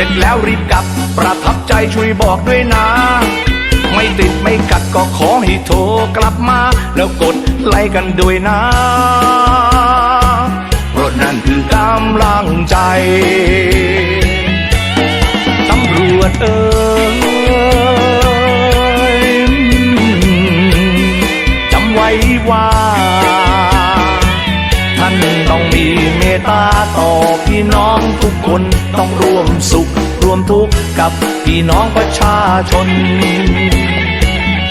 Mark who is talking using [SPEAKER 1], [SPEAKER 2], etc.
[SPEAKER 1] ร็จแล้วรีบกลับ ประทับใจช่วยบอกด้วยนะ ไม่ติดไม่กัดก็ขอให้โทรกลับมา แล้วกดไลค์กันด้วยนะเพราะนั่นคือกำลังใจตำรวจเอ่ยจำไว้ว่า ท่านต้องมี ตาต่อพี่น้องทุกคนต้องร่วมสุข ร่วมทุกข์กับพี่น้องประชาชน